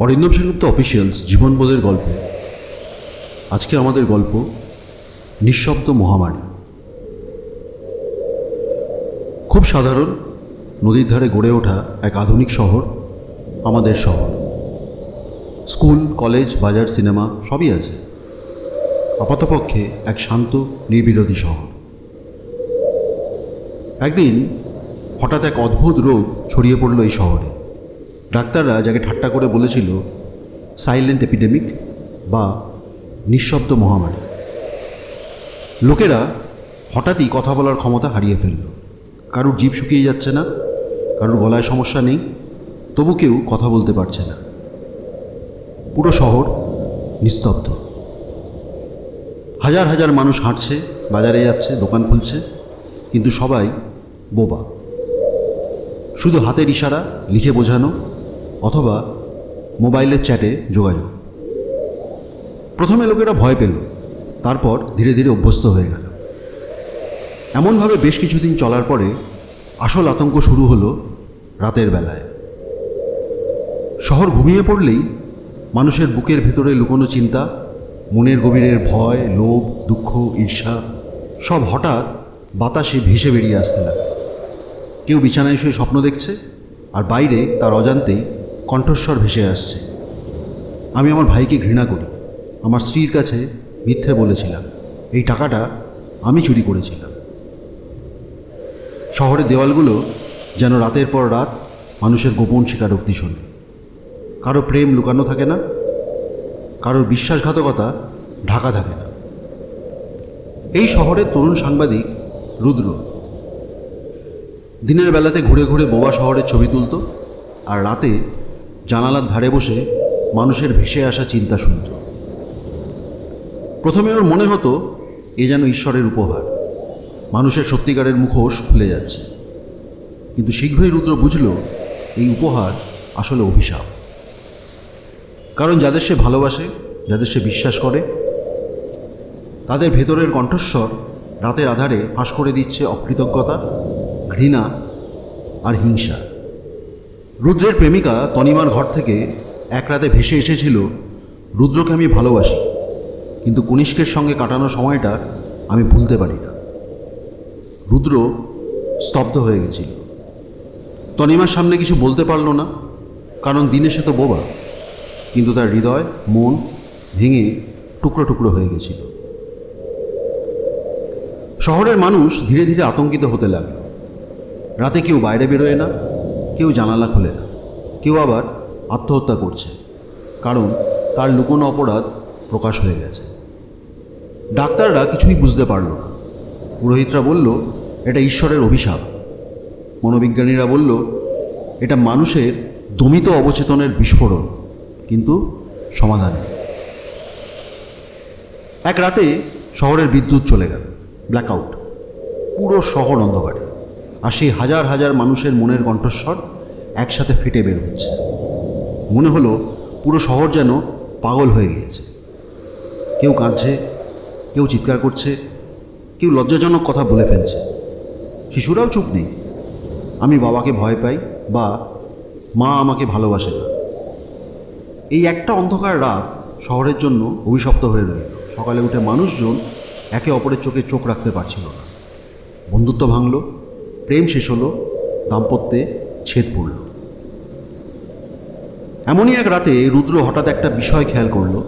Arindam Sengupta officials জীবনবোধের গল্প। আজকে আমাদের গল্প নিঃশব্দ মহামারী। খুব সাধারণ নদীর ধারে গড়ে ওঠা এক আধুনিক শহর, আমাদের শহর। স্কুল, কলেজ, বাজার, সিনেমা সবই আছে। আপাতপক্ষে এক শান্ত, নির্বিরোধী শহর। একদিন হঠাৎ এক অদ্ভুত রোগ ছড়িয়ে পড়ল এই শহরে। ডাক্তাররা যাকে ঠাট্টা করে বলেছিল সাইলেন্ট এপিডেমিক বা নিঃশব্দ মহামারী লোকেরা হঠাৎই কথা বলার ক্ষমতা হারিয়ে ফেলল। কারুর জিভ শুকিয়ে যাচ্ছে না, কারুর গলায় সমস্যা নেই, তবু কেউ কথা বলতে পারছে না। পুরো শহর নিস্তব্ধ। হাজার হাজার মানুষ হাঁটছে, বাজারে যাচ্ছে, দোকান খুলছে, কিন্তু সবাই বোবা। শুধু হাতের ইশারা, লিখে বোঝানো অথবা মোবাইলের চ্যাটে যোগাযোগ। প্রথমে লোকেরা ভয় পেল, তারপর ধীরে ধীরে অভ্যস্ত হয়ে গেল। এমনভাবে বেশ কিছুদিন চলার পরে আসল আতঙ্ক শুরু হলো রাতের বেলায়। শহর ঘুমিয়ে পড়লেই মানুষের বুকের ভেতরে লুকোনো চিন্তা, মনের গভীরের ভয়, লোভ, দুঃখ, ঈর্ষা, সব হঠাৎ বাতাসে ভেসে বেরিয়ে আসতে লাগল। কেউ বিছানায় শুয়ে স্বপ্ন দেখছে আর বাইরে তার অজান্তেই কণ্ঠস্বর ভেসে আসছে। আমি আমার ভাইকে ঘৃণা করি। আমার স্ত্রীর কাছে মিথ্যে বলেছিলাম। এই টাকাটা আমি চুরি করেছিলাম। শহরের দেওয়ালগুলো যেন রাতের পর রাত মানুষের গোপন স্বীকারোক্তি শোনে। কারও প্রেম লুকানো থাকে না। কারোর বিশ্বাসঘাতকতা ঢাকা থাকে না। এই শহরের তরুণ সাংবাদিক রুদ্র। দিনের বেলাতে ঘুরে ঘুরে বোবা শহরের ছবি তুলত আর রাতে জানালার ধারে বসে মানুষের ভেসে আসা চিন্তা শুনত। প্রথমে ওর মনে হতো এ যেন ঈশ্বরের উপহার। মানুষের সত্যিকারের মুখোশ খুলে যাচ্ছে। কিন্তু শীঘ্রই রুদ্র বুঝল, এই উপহার আসলে অভিশাপ। কারণ যাদের সে ভালোবাসে, যাদের সে বিশ্বাস করে, তাদের ভেতরের কণ্ঠস্বর রাতের আধারে ফাঁস করে দিচ্ছে অকৃতজ্ঞতা, ঘৃণা আর হিংসা। রুদ্রের প্রেমিকা তনিমার ঘর থেকে এক রাতে ভেসে এসেছিল, রুদ্রকে আমি ভালোবাসি, কিন্তু কনিষ্কের সঙ্গে কাটানো সময়টা আমি ভুলতে পারি না। রুদ্র স্তব্ধ হয়ে গেছিল। তনিমার সামনে কিছু বলতে পারল না, কারণ দিনে সে তো বোবা, কিন্তু তার হৃদয়, মন ভেঙে টুকরো টুকরো হয়ে গেছিল। শহরের মানুষ ধীরে ধীরে আতঙ্কিত হতে লাগল। রাতে কেউ বাইরে বেরোয় না কেউ জানালা খোলে না। কেউ আবার আত্মহত্যা করছে, কারণ তার লুকোনো অপরাধ প্রকাশ হয়ে গেছে। ডাক্তাররা কিছুই বুঝতে পারল না। পুরোহিতরা বলল, এটা ঈশ্বরের অভিশাপ। মনোবিজ্ঞানীরা বলল, এটা মানুষের দমিত অবচেতনের বিস্ফোরণ, কিন্তু সমাধান নেই। এক রাতে শহরের বিদ্যুৎ চলে গেল, ব্ল্যাকআউট। পুরো শহর অন্ধকারে। আর সেই হাজার হাজার মানুষের মনের কণ্ঠস্বর একসাথে ফেটে বের হচ্ছে। মনে হলো পুরো শহর যেন পাগল হয়ে গিয়েছে। কেউ কাঁদছে, কেউ চিৎকার করছে, কেউ লজ্জাজনক কথা বলে ফেলছে। শিশুরাও চুপ নেই। আমি বাবাকে ভয় পাই বা মা আমাকে ভালোবাসে না। এই একটা অন্ধকার রাত শহরের জন্য অভিশপ্ত হয়ে রইল। সকালে উঠে মানুষজন একে অপরের চোখে চোখ রাখতে পারছিল না। বন্ধুত্ব ভাঙল প্রেম শেষ হলো, দাম্পত্যে ছেদ পড়ল। এমনই এক রাতে রুদ্র হঠাৎ একটা বিষয় খেয়াল করল।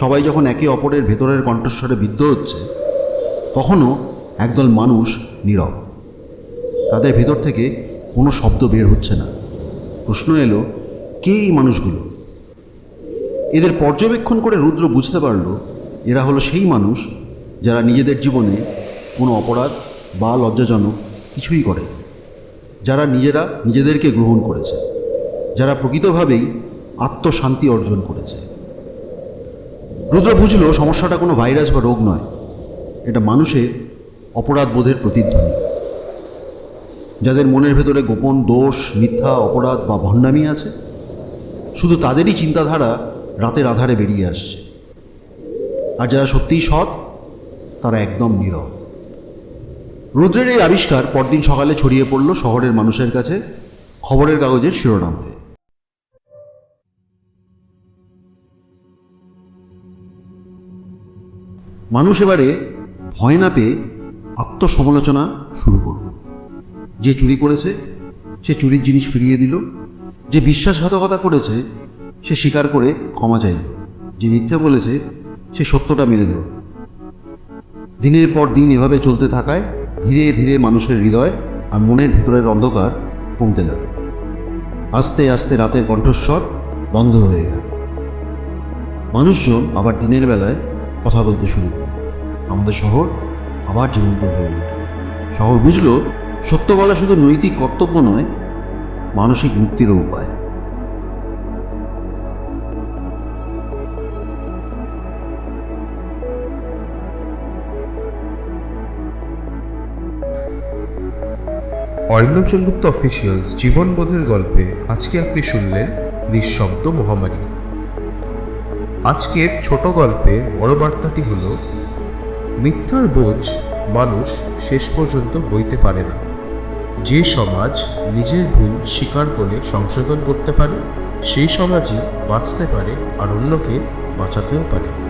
সবাই যখন একে অপরের ভেতরের কণ্ঠস্বরে বিদ্ধ হচ্ছে, তখনও একদল মানুষ নীরব। তাদের ভেতর থেকে কোনো শব্দ বের হচ্ছে না। প্রশ্ন এলো, কে এই মানুষগুলো? এদের পর্যবেক্ষণ করে রুদ্র বুঝতে পারল, এরা হলো সেই মানুষ যারা নিজেদের জীবনে কোনো অপরাধ বা লজ্জাজনক কিছুই করেনি যারা নিজেরা নিজেদেরকে গ্রহণ করেছে, যারা প্রকৃতভাবেই আত্মশান্তি অর্জন করেছে। রুদ্র বুঝল সমস্যাটা কোনো ভাইরাস বা রোগ নয়। এটা মানুষের অপরাধ বোধের প্রতিধ্বনি। যাদের মনের ভেতরে গোপন দোষ, মিথ্যা, অপরাধ বা ভণ্ডামি আছে, শুধু তাদেরই চিন্তাধারা রাতের আধারে বেরিয়ে আসছে। আর যারা সত্যিই সৎ, তারা একদম নীরব। রুদ্রের এই আবিষ্কার পরদিন সকালে ছড়িয়ে পড়ল শহরের মানুষের কাছে খবরের কাগজের শিরোনাম। হয়ে মানুষ এবারে ভয় না পেয়ে আত্মসমালোচনা শুরু করল। যে চুরি করেছে, সে চুরির জিনিস ফিরিয়ে দিল। যে বিশ্বাসঘাতকতা করেছে, সে স্বীকার করে ক্ষমা চাইল। যে মিথ্যে বলেছে, সে সত্যটা মেনে দিল দিনের পর দিন এভাবে চলতে থাকায় ধীরে ধীরে মানুষের হৃদয় আর মনের ভিতরের অন্ধকার কমতে লাগল। আস্তে আস্তে রাতের কণ্ঠস্বর বন্ধ হয়ে গেল। মানুষজন আবার দিনের বেলায় কথা বলতে শুরু করল। আমাদের শহর আবার জীবন্ত হয়ে উঠল। শহর বুঝল, সত্য বলা শুধু নৈতিক কর্তব্য নয়, মানসিক মুক্তিরও উপায়। অরিন্দম সেনগুপ্ত অফিসিয়ালস জীবনবোধের গল্পে আজকে আপনি শুনলেন নিঃশব্দ মহামারী। আজকের ছোট গল্পে বড় বার্তাটি হল, মিথ্যার বোঝ মানুষ শেষ পর্যন্ত বইতে পারে না। যে সমাজ নিজের ভুল স্বীকার করে সংশোধন করতে পারে, সেই সমাজই বাঁচতে পারে আর অন্যকে বাঁচাতেও পারে।